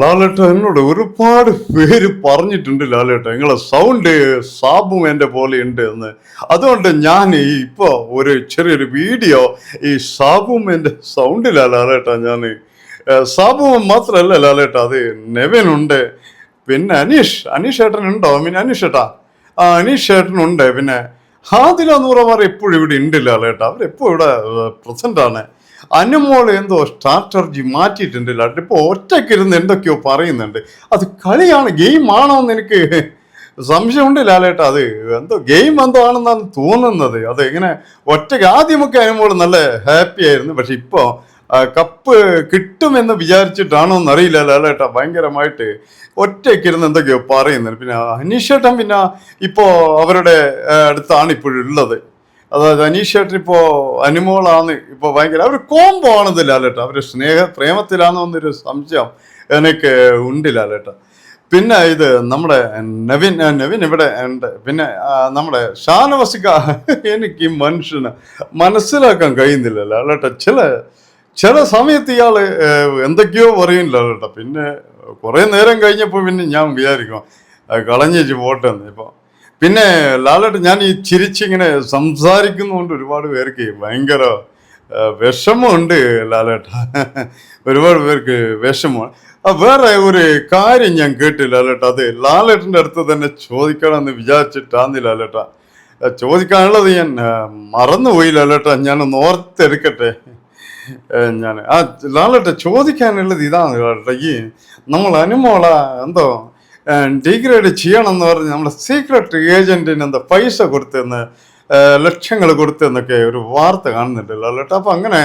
ലാലേട്ട എന്നോട് ഒരുപാട് പേര് പറഞ്ഞിട്ടുണ്ട് ലാലേട്ട നിങ്ങളെ സൗണ്ട് സാബും എന്റെ പോലെ ഉണ്ട് എന്ന്. അതുകൊണ്ട് ഞാൻ ഇപ്പോൾ ഒരു ചെറിയൊരു വീഡിയോ ഈ സാബും എന്റെ സൗണ്ടില്ല ലാലേട്ട ഞാൻ. സാബു മാത്രമല്ല ലാലേട്ട അത് നെവനുണ്ട്. പിന്നെ അനീഷ് അനീഷ് ഏട്ടനുണ്ടോ മീൻ അനീഷ് ഏട്ടാ? ആ അനീഷ് ഏട്ടനുണ്ട്. പിന്നെ ഹാദില നൂറമാർ എപ്പോഴും ഇവിടെ ഉണ്ട് ലാലേട്ട. അവരെപ്പോഴും ഇവിടെ പ്രസന്റ് ആണ്. അനുമോൾ എന്തോ സ്ട്രാറ്റർജി മാറ്റിയിട്ടുണ്ട് ലാലേട്ട ഇപ്പോൾ ഒറ്റയ്ക്കിരുന്ന് എന്തൊക്കെയോ പറയുന്നുണ്ട്. അത് കളിയാണ് ഗെയിം ആണോ എന്ന് എനിക്ക് സംശയമുണ്ട് ലാലേട്ട അത് എന്തോ ഗെയിം എന്തോ ആണെന്നാണ് തോന്നുന്നത്. അത് ഇങ്ങനെ ഒറ്റയ്ക്ക് ആദ്യമൊക്കെ അനുമോൾ നല്ല ഹാപ്പി ആയിരുന്നു. പക്ഷെ ഇപ്പോൾ കപ്പ് കിട്ടുമെന്ന് വിചാരിച്ചിട്ടാണോ എന്നറിയില്ല ലാലേട്ട ഭയങ്കരമായിട്ട് ഒറ്റയ്ക്കിരുന്ന് എന്തൊക്കെയോ പറയുന്നുണ്ട്. പിന്നെ അനീഷേട്ടൻ പിന്നെ ഇപ്പോൾ അവരുടെ അടുത്താണ് ഇപ്പോഴും അതായത് അനീഷേട്ടൻ ഇപ്പോൾ അനുമോളാണ് ഇപ്പോൾ ഭയങ്കര അവർ കോമ്പോ ആണ് ലാലേട്ട. അവർ സ്നേഹ പ്രേമത്തിലാണെന്നൊരു സംശയം എനിക്ക് ഉണ്ട് ലാലേട്ട. പിന്നെ ഇത് നമ്മുടെ നവീൻ നവിൻ ഇവിടെ ഉണ്ട്. പിന്നെ നമ്മുടെ ഷാനവസിക്ക എനിക്ക് ഈ മനുഷ്യന് മനസ്സിലാക്കാൻ കഴിയുന്നില്ല ലാലേട്ട. ചില ചില സമയത്ത് ഏഹ്, എന്തൊക്കെയോ പറയുന്നില്ല ലാലേട്ട. പിന്നെ കുറേ നേരം കഴിഞ്ഞപ്പോൾ പിന്നെ ഞാൻ വിചാരിക്കും കളഞ്ഞു പോട്ടെന്ന്. ഇപ്പൊ പിന്നെ ലാലേട്ട് ഞാൻ ഈ ചിരിച്ചിങ്ങനെ സംസാരിക്കുന്നതുകൊണ്ട് ഒരുപാട് പേർക്ക് ഭയങ്കര വിഷമമുണ്ട് ലാലേട്ട. ഒരുപാട് പേർക്ക് വിഷമമാണ് വേറെ ഒരു കാര്യം ഞാൻ കേട്ടു ലാലേട്ട അത് ലാലേട്ടന്റെ അടുത്ത് തന്നെ ചോദിക്കണമെന്ന് വിചാരിച്ചിട്ടാന്ന് ലാലേട്ട. ചോദിക്കാനുള്ളത് ഞാൻ മറന്നുപോയി ലാലേട്ട ഞാനൊന്ന് ഓർത്തെടുക്കട്ടെ. ഞാൻ ആ ലാലേട്ട ചോദിക്കാനുള്ളത് ഇതാണ് ലാലേട്ട ഈ നമ്മൾ അനുമോള എന്തോ ഡിഗ്രേഡ് ചെയ്യണം എന്ന് പറഞ്ഞ് നമ്മുടെ സീക്രട്ട് ഏജന്റിന് എന്താ പൈസ കൊടുത്തെന്ന് ലക്ഷങ്ങൾ കൊടുത്തെന്നൊക്കെ ഒരു വാർത്ത കാണുന്നുണ്ട് ലാലേട്ട. അപ്പം അങ്ങനെ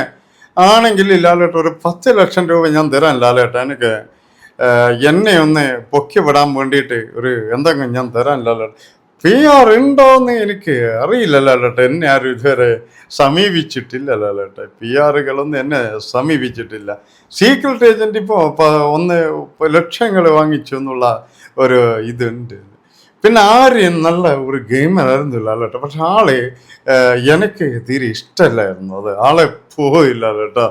ആണെങ്കിൽ ലാലേട്ട ഒരു പത്ത് ലക്ഷം രൂപ ഞാൻ തരാൻ ലാലേട്ട. എനിക്ക് എന്നെ ഒന്ന് പൊക്കി വിടാൻ വേണ്ടിയിട്ട് ഒരു എന്തെങ്കിലും ഞാൻ തരാൻ ലാലേട്ട. പി ആർ ഉണ്ടോന്ന് എനിക്ക് അറിയില്ലല്ലോ ലാലേട്ട എന്നെ ആരും ഇതുവരെ സമീപിച്ചിട്ടില്ലല്ലോ ലാലേട്ട പി ആറുകളൊന്നും എന്നെ സമീപിച്ചിട്ടില്ല. സീക്രട്ട് ഏജന്റ് ഇപ്പോൾ ഒന്ന് ലക്ഷങ്ങൾ വാങ്ങിച്ചു എന്നുള്ള ഒരു ഇതുണ്ട്. പിന്നെ ആര്യൻ നല്ല ഒരു ഗെയിമറായിരുന്നു ലാലേട്ട പക്ഷെ ആൾ എനിക്ക് തീരെ ഇഷ്ടമല്ലായിരുന്നു അത്. ആളെ പോയില്ല കേട്ടോ.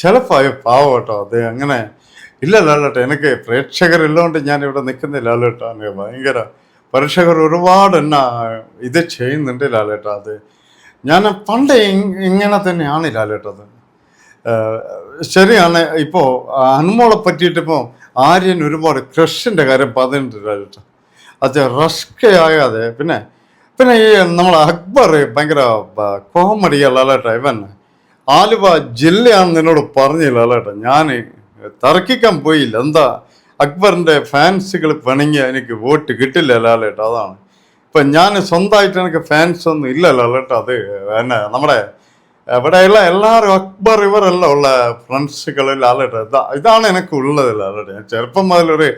ചിലപ്പോൾ പാവം കേട്ടോ. അത് അങ്ങനെ ഇല്ല ലാലേട്ട എനിക്ക് പ്രേക്ഷകരുള്ളതുകൊണ്ട് ഞാൻ ഇവിടെ നിൽക്കുന്നില്ല ലാലേട്ട ഭയങ്കര പ്രേക്ഷകർ ഒരുപാട് എന്നാ ഇത് ചെയ്യുന്നുണ്ട് ലാലേട്ട അത്. ഞാൻ പണ്ട് ഇങ്ങനെ തന്നെയാണ് ലാലേട്ടത് ശരിയാണ് ഇപ്പോൾ അനുമോളെ പറ്റിയിട്ടിപ്പോൾ ആര്യൻ ഒരുപാട് ക്രഷിന്റെ കാര്യം പറഞ്ഞിട്ടുണ്ട് ലാലേട്ട. അത് റഷ്കയാകാതെ പിന്നെ പിന്നെ ഈ നമ്മൾ അക്ബർ ഭയങ്കര കോമഡിയ ലാലേട്ട ഇവൻ. ആലുവ ജില്ലയാണെന്ന് എന്നോട് പറഞ്ഞില്ല ലാലേട്ട. ഞാൻ തർക്കിക്കാൻ പോയില്ല എന്താ? അക്ബറിന്റെ ഫാൻസുകൾ പണിങ്ങി എനിക്ക് വോട്ട് കിട്ടില്ല ലാലേട്ട അതാണ്. ഇപ്പം ഞാൻ സ്വന്തമായിട്ട് എനിക്ക് ഫാൻസ് ഒന്നും ഇല്ല ലാലേട്ട അത് എന്നെ നമ്മുടെ ഇവിടെയുള്ള എല്ലാവരും അക്ബർ ഇവരെല്ലാം ഉള്ള ഫ്രണ്ട്സുകൾ ലാലേട്ട ഇതാ ഇതാണ് എനിക്ക് ഉള്ളത് ലാലേട്ട. ഞാൻ ചെറുപ്പം മുതലൊരു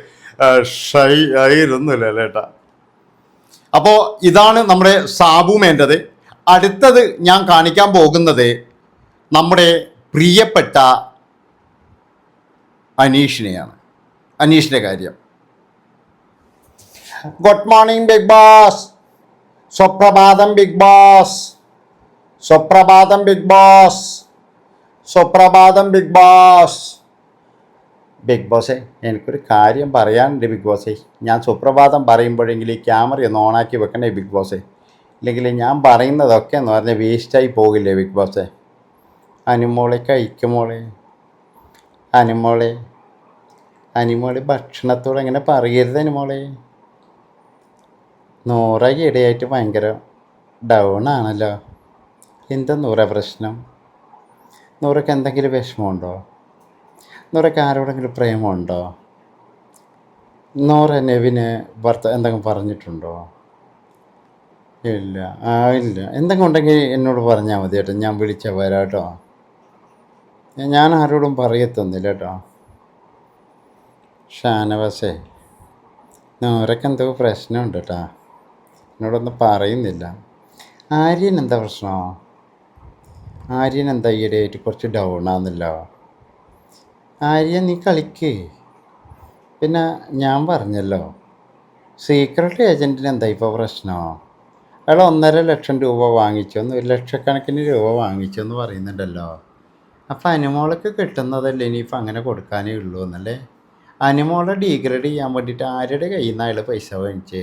ഷൈ ആയിരുന്നു ലാലേട്ട. അപ്പോ ഇതാണ് നമ്മുടെ സാബുമേന്റെത് അടുത്തത് ഞാൻ കാണിക്കാൻ പോകുന്നത് നമ്മുടെ പ്രിയപ്പെട്ട അനീഷിനെയാണ്. അനീഷിന്റെ കാര്യം. ഗുഡ് മോർണിംഗ് ബിഗ് ബോസ് സുപ്രഭാതം ബിഗ് ബോസ് സുപ്രഭാതം ബിഗ് ബോസ് സുപ്രഭാതം ബിഗ് ബോസ് ബിഗ് ബോസേ എനിക്കൊരു കാര്യം പറയാനുണ്ട് ബിഗ് ബോസേ ഞാൻ സുപ്രഭാതം പറയുമ്പോഴെങ്കിലും ഈ ക്യാമറ ഒന്ന് ഓണാക്കി വെക്കണേ ബിഗ് ബോസേ ഇല്ലെങ്കിൽ ഞാൻ പറയുന്നതൊക്കെ എന്ന് പറഞ്ഞാൽ വേസ്റ്റായി പോകില്ലേ ബിഗ് ബോസേ അനുമോളെ കഴിക്കുമോളെ അനുമോളെ. അനുമോളെ ഭക്ഷണത്തോട് അങ്ങനെ പറയരുത് അനിമോളെ. നൂറ ഇടയായിട്ട് ഭയങ്കര ഡൗൺ ആണല്ലോ. എന്താ നൂറ പ്രശ്നം? നൂറയ്ക്ക് എന്തെങ്കിലും വിഷമമുണ്ടോ? നൂറയ്ക്ക് ആരോടെങ്കിലും പ്രേമമുണ്ടോ? നൂറ നെവിന് ഭർത്ത എന്തെങ്കിലും പറഞ്ഞിട്ടുണ്ടോ? ഇല്ല. ആ ഇല്ല. എന്തെങ്കിലും ഉണ്ടെങ്കിൽ എന്നോട് പറഞ്ഞാൽ മതി കേട്ടോ ഞാൻ വിളിച്ചാൽ വരാം കേട്ടോ ഞാൻ ആരോടും പറയത്തൊന്നില്ല കേട്ടോ. ഷാനവാസേ നൂറയ്ക്ക് എന്തോ പ്രശ്നമുണ്ട് കേട്ടോ എന്നോടൊന്നും പറയുന്നില്ല. ആര്യൻ എന്താ പ്രശ്നമോ ആര്യൻ എന്താ ഈയിടെയായിട്ട് കുറച്ച് ഡൗൺ ആണെന്നല്ലോ ആര്യൻ നീ കളിക്ക്. പിന്നെ ഞാൻ പറഞ്ഞല്ലോ സീക്രട്ട് ഏജന്റിന് എന്താ ഇപ്പോൾ പ്രശ്നമോ അയാൾ ഒന്നര ലക്ഷം രൂപ വാങ്ങിച്ചെന്ന് ഒരു ലക്ഷക്കണക്കിന് രൂപ വാങ്ങിച്ചെന്ന് പറയുന്നുണ്ടല്ലോ. അപ്പം അനുമോളൊക്കെ കിട്ടുന്നതല്ലേ ഇനിയിപ്പോൾ അങ്ങനെ കൊടുക്കാനേ ഉള്ളൂ എന്നല്ലേ? അനുമോളെ ഡീഗ്രേഡ് ചെയ്യാൻ വേണ്ടിയിട്ട് ആരുടെ കയ്യിൽ നിന്ന് അയാൾ പൈസ വാങ്ങിച്ചേ?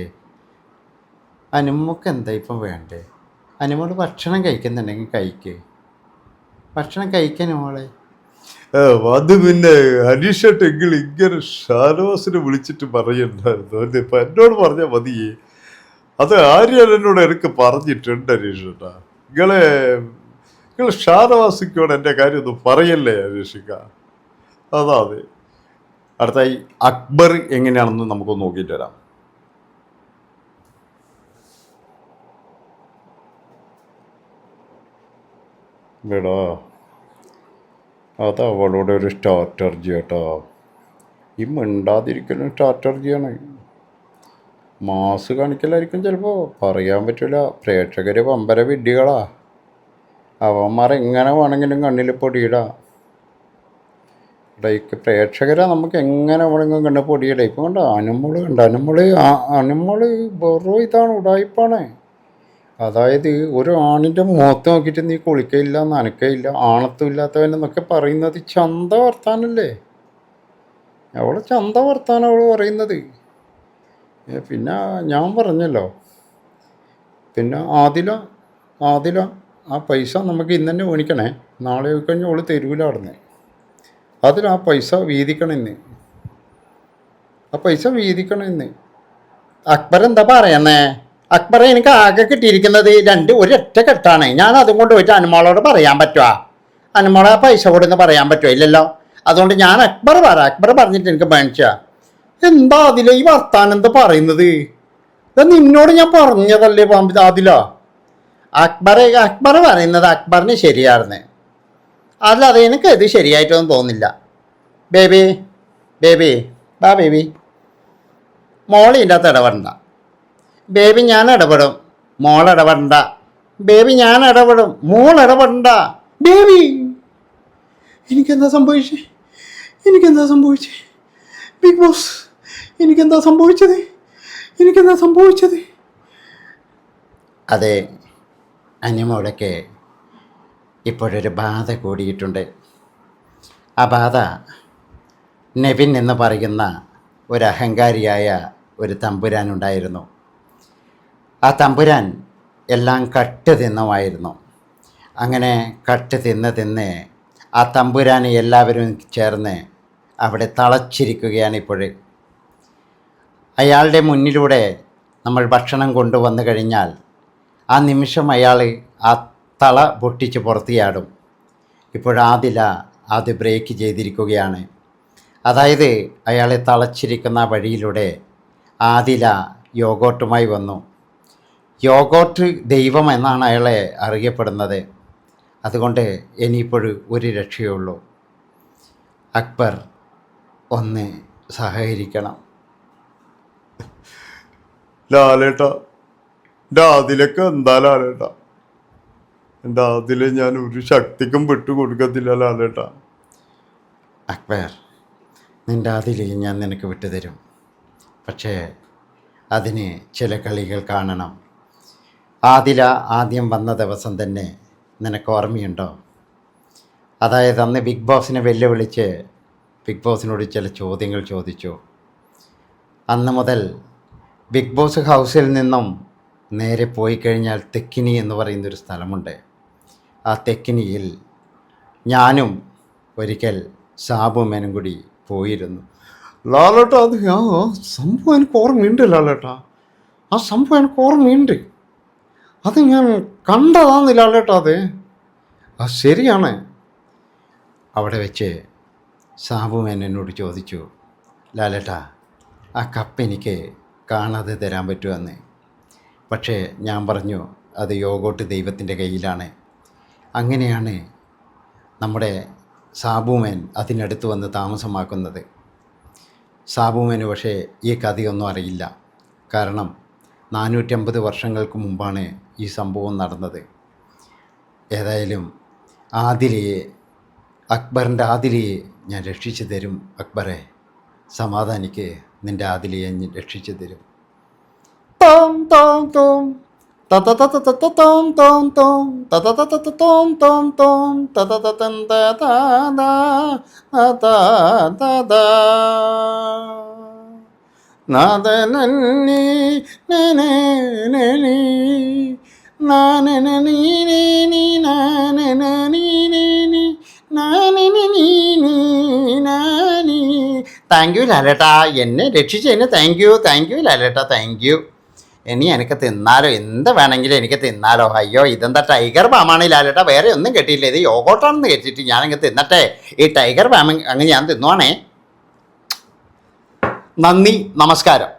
അനുമോക്ക് എന്താ ഇപ്പം വേണ്ടേ? അനുമോൾ ഭക്ഷണം കഴിക്കുന്നുണ്ടെങ്കിൽ കഴിക്ക്. ഭക്ഷണം കഴിക്കാൻ മോളെ ഏ, അത് പിന്നെ ഹരീഷട്ടെങ്കിൽ ഇങ്ങനെ ഷാനവാസിനെ വിളിച്ചിട്ട് പറയണ്ടായിരുന്നു ഇപ്പം എന്നോട് പറഞ്ഞാൽ മതിയേ അത് ആര്യൻ എന്നോട് എനിക്ക് പറഞ്ഞിട്ടുണ്ട് അനീഷട്ട നിങ്ങളെ നിങ്ങൾ ഷാനവാസിക്കോട് എന്റെ കാര്യം പറയല്ലേ അനീഷിക്ക അതാ അതെ. അടുത്തായി അക്ബർ എങ്ങനെയാണെന്ന് നമുക്കൊന്ന് നോക്കിയിട്ട് വരാം. എടാ അത് അവളോട് ഒരു സ്ട്രാറ്റർജി കേട്ടോ. ഈ മിണ്ടാതിരിക്കലും സ്ട്രാറ്റർജിയാണ് മാസ് കാണിക്കലായിരിക്കും ചിലപ്പോൾ പറയാൻ പറ്റില്ല പ്രേക്ഷകർ വമ്പര വിഡ്ഢികളാ. അവന്മാർ എങ്ങനെ വേണമെങ്കിലും കണ്ണിൽ പൊടിയിടാ. ഇടയ്ക്ക് പ്രേക്ഷകരെ നമുക്ക് എങ്ങനെ വേണമെങ്കിലും കണ്ടപ്പോൾ ഒടിയ ഇപ്പം കണ്ട? അനുമോൾ കണ്ട? അനുമോൾ അനുമോൾ വെറും ഇതാണ് ഉടായിപ്പാണ്. അതായത് ഒരു ആണിന്റെ മുഖത്ത് നോക്കിയിട്ട് നീ കുളിക്കയില്ല നനക്കയില്ല ആണത്തും ഇല്ലാത്തവനെന്നൊക്കെ പറയുന്നത് ചന്ത വർത്താനല്ലേ? അവളെ ചന്ത വർത്താനം അവൾ പറയുന്നത്. പിന്നെ ഞാൻ പറഞ്ഞല്ലോ. പിന്നെ ആദില ആദില ആ പൈസ നമുക്ക് ഇന്ന് തന്നെ മേടിക്കണേ. നാളെ കഴിഞ്ഞ് അവൾ തരൂല അതിൽ ആ പൈസ വീതിക്കണെന്ന്. ആ പൈസ വീതിക്കണെന്ന്. അക്ബർ എന്താ പറയുന്നേ അക്ബർ എനിക്ക് ആകെ കിട്ടിയിരിക്കുന്നത് രണ്ട് ഒരൊറ്റ കെട്ടാണ്. ഞാൻ അതും കൊണ്ട് പോയിട്ട് അനുമോളോട് പറയാൻ പറ്റുമോ അനുമോളെ ആ പൈസ കൊടുന്ന് പറയാൻ പറ്റുമോ ഇല്ലല്ലോ. അതുകൊണ്ട് ഞാൻ അക്ബർ പറ. അക്ബർ പറഞ്ഞിട്ട് എനിക്ക് മേടിച്ച എന്താ അതിലെ ഈ വർത്താനം എന്താ പറയുന്നത്? നിന്നോട് ഞാൻ പറഞ്ഞതല്ലേ അതില? അക്ബർ അക്ബർ പറയുന്നത് അക്ബറിന് ശരിയായിരുന്നു. അല്ലാതെ എനിക്ക് ഇത് ശരിയായിട്ടൊന്നും തോന്നില്ല. ബേബി ബേബി ബാ ബേബി. മോളി ഇതിന്റെ അകത്ത് ഇടപെടണ്ട. ബേബി ഞാൻ ഇടപെടും. മോൾ ഇടപെടണ്ട. ബേബി ഞാൻ ഇടപെടും. മോൾ ഇടപെടണ്ട. ബേബി! എനിക്കെന്താ സംഭവിച്ചേ? എനിക്കെന്താ സംഭവിച്ചേ? ബിഗ് ബോസ് എനിക്കെന്താ സംഭവിച്ചത്? എനിക്കെന്താ സംഭവിച്ചത്? അതെ അനിമോളൊക്കെ ഇപ്പോഴൊരു ബാധ കൂടിയിട്ടുണ്ട്. ആ ബാധ നെവിൻ എന്ന് പറയുന്ന ഒരു അഹങ്കാരിയായ ഒരു തമ്പുരാനുണ്ടായിരുന്നു. ആ തമ്പുരാൻ എല്ലാം കട്ട് തിന്നുമായിരുന്നു. അങ്ങനെ കട്ട് തിന്ന് തിന്ന് ആ തമ്പുരാനെ എല്ലാവരും ചേർന്ന് അവിടെ തളച്ചിരിക്കുകയാണ് ഇപ്പോൾ. അയാളുടെ മുന്നിലൂടെ നമ്മൾ ഭക്ഷണം കൊണ്ടുവന്നു കഴിഞ്ഞാൽ ആ നിമിഷം അയാൾ ആ തള പൊട്ടിച്ച് പുറത്തിയാടും. ഇപ്പോഴാതില അത് ബ്രേക്ക് ചെയ്തിരിക്കുകയാണ്. അതായത് അയാളെ തളച്ചിരിക്കുന്ന വഴിയിലൂടെ ആദില യോഗോട്ടുമായി വന്നു. യോഗോട്ട് ദൈവം എന്നാണ് അയാളെ അറിയപ്പെടുന്നത്. അതുകൊണ്ട് ഇനിയിപ്പോഴും ഒരു രക്ഷയുള്ളൂ അക്ബർ ഒന്ന് സഹകരിക്കണം. ലാലേട്ട എന്താ ലാലേട്ട? എന്റെ അതിൽ ഞാൻ ഒരു ശക്തിക്കും വിട്ടു കൊടുക്കത്തില്ല ലാലേട്ട അക്ബർ നിന്റെ അതിൽ ഞാൻ നിനക്ക് വിട്ടുതരും. പക്ഷേ അതിന് ചില കളികൾ കാണണം. ആദില ആദ്യം വന്ന ദിവസം തന്നെ നിനക്ക് ഓർമ്മയുണ്ടോ? അതായത് അന്ന് ബിഗ് ബോസിനെ വെല്ലുവിളിച്ച് ബിഗ് ബോസിനോട് ചില ചോദ്യങ്ങൾ ചോദിച്ചു. അന്ന് മുതൽ ബിഗ് ബോസ് ഹൗസിൽ നിന്നും നേരെ പോയി കഴിഞ്ഞാൽ തെക്കിനി എന്ന് പറയുന്നൊരു സ്ഥലമുണ്ട്. ആ തെക്കിനിയിൽ ഞാനും ഒരിക്കൽ സാബുമേനും കൂടി പോയിരുന്നു. ലാലേട്ട അത് ആ സംഭവം എനിക്ക് ഓർമ്മയുണ്ട് ലാലേട്ട. ആ സംഭവം എനിക്ക് ഓർമ്മയുണ്ട്. അത് ഞാൻ കണ്ടതാന്ന് ലാലേട്ട അത്. ആ ശരിയാണ്. അവിടെ വെച്ച് സാബുമേൻ എന്നോട് ചോദിച്ചു ലാലേട്ട ആ കപ്പ് എനിക്ക് കാണാതെ തരാൻ പറ്റുമെന്ന് പക്ഷേ ഞാൻ പറഞ്ഞു അത് യോഗോട്ട് ദൈവത്തിന്റെ കയ്യിലാണ്. അങ്ങനെയാണ് നമ്മുടെ സാബുമേൻ അതിനടുത്ത് വന്ന് താമസമാക്കുന്നത്. സാബുമേന് പക്ഷേ ഈ കഥയൊന്നും അറിയില്ല. കാരണം നാനൂറ്റമ്പത് വർഷങ്ങൾക്ക് മുമ്പാണ് ഈ സംഭവം നടന്നത്. ഏതായാലും ആദിലയെ അക്ബറിന്റെ ആദിലയെ ഞാൻ രക്ഷിച്ചു തരും. അക്ബറെ സമാധാനിക്ക്. നിന്റെ ആദിലയെ ഞാൻ രക്ഷിച്ചു തരും. തോം തോം തോം. നാനി താങ്ക് യു ലാലേട്ടാ എന്നെ രക്ഷിച്ചതിന് താങ്ക് യു താങ്ക് യു ലാലേട്ടാ താങ്ക് യു ഇനി എനിക്ക് തിന്നാലോ? എന്ത് വേണമെങ്കിലും എനിക്ക് തിന്നാലോ? അയ്യോ ഇതെന്താ ടൈഗർ ബാമാണ് ലാലേട്ടാ. വേറെ ഒന്നും കെട്ടിയില്ല ഇത് യോഗോട്ടാണെന്ന് കെട്ടിയിട്ട് ഞാനങ്ങ് തിന്നട്ടെ. ഈ ടൈഗർ ബാമ അങ്ങ് ഞാൻ തിന്നുവാണേ. നന്ദി നമസ്കാരം.